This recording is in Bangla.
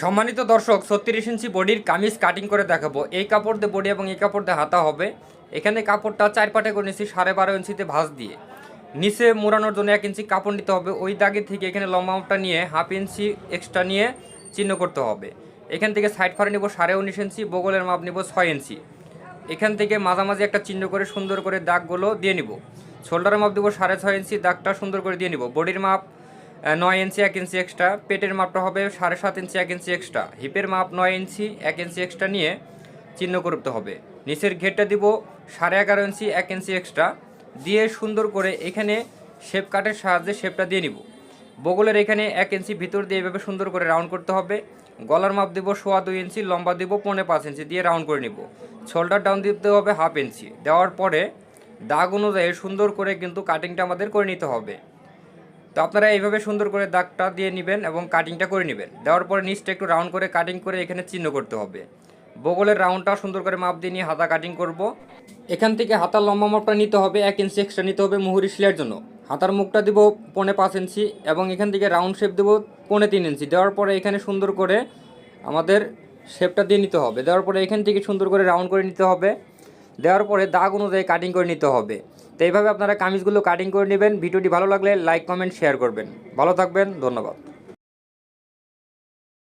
সম্মানিত দর্শক, ছত্রিশ ইঞ্চি বডির কামিজ কাটিং করে দেখাবো। এই কাপড় দিয়ে বডি এবং এই কাপড় দিয়ে হাতা হবে। এখানে কাপড়টা চার পাটে করে নিচ্ছি সাড়ে বারো ইঞ্চিতে ভাঁজ দিয়ে। নিচে মোড়ানোর জন্য এক ইঞ্চি কাপড় নিতে হবে। ওই দাগে থেকে এখানে লম্বা মাপটা নিয়ে হাফ ইঞ্চি এক্সট্রা নিয়ে চিহ্ন করতে হবে। এখান থেকে সাইড ফারে নেব সাড়ে উনিশ ইঞ্চি, বগলের মাপ নেব ছয় ইঞ্চি। এখান থেকে মাঝামাঝি একটা চিহ্ন করে সুন্দর করে দাগগুলো দিয়ে নিব। শোল্ডারের মাপ দেবো সাড়ে ছয় ইঞ্চি, দাগটা সুন্দর করে দিয়ে নিব। বডির মাপ নয় ইঞ্চি, এক ইঞ্চি এক্সট্রা পেটের মাপটা হবে সাড়ে সাত ইঞ্চি, এক ইঞ্চি এক্সট্রা হিপের মাপ নয় ইঞ্চি, এক ইঞ্চি এক্সট্রা নিয়ে চিহ্ন করতে হবে। নিচের ঘেরটা দিব সাড়ে এগারো ইঞ্চি, এক ইঞ্চি এক্সট্রা দিয়ে সুন্দর করে এখানে শেপ কাটের সাহায্যে শেপটা দিয়ে নিব। বগলের এখানে এক ইঞ্চি ভিতর দিয়ে এভাবে সুন্দর করে রাউন্ড করতে হবে। গলার মাপ দিব সোয়া দুই ইঞ্চি, লম্বা দিব পৌনে পাঁচ ইঞ্চি দিয়ে রাউন্ড করে নিব। শোল্ডার ডাউন দিতে হবে হাফ ইঞ্চি। দেওয়ার পরে দাগ অনুযায়ী সুন্দর করে কিন্তু কাটিংটা আমাদের করে নিতে হবে। তো আপনারা এইভাবে সুন্দর করে দাগটা দিয়ে নেবেন এবং কাটিংটা করে নেবেন। দেওয়ার পরে নিচটা একটু রাউন্ড করে কাটিং করে এখানে চিহ্ন করতে হবে। বগলের রাউন্ডটা সুন্দর করে মাপ দিয়ে নিয়ে হাতা কাটিং করব। এখান থেকে হাতার লম্বা মাপটা নিতে হবে, এক ইঞ্চি এক্সট্রা নিতে হবে মুহুরি সিলের জন্য। হাতার মুখটা দিব পনে পাঁচ ইঞ্চি এবং এখান থেকে রাউন্ড শেপ দেবো পনে তিন ইঞ্চি দেওয়ার পরে এখানে সুন্দর করে আমাদের শেপটা দিয়ে নিতে হবে। দেওয়ার পরে এখান থেকে সুন্দর করে রাউন্ড করে নিতে হবে। দেওয়ার পরে দাগ অনুযায়ী কাটিং করে নিতে হবে। তো এইভাবে আপনারা কামিজগুলো কাটিং করে নেবেন। ভিডিওটি ভালো লাগলে লাইক কমেন্ট শেয়ার করবেন। ভালো থাকবেন। ধন্যবাদ।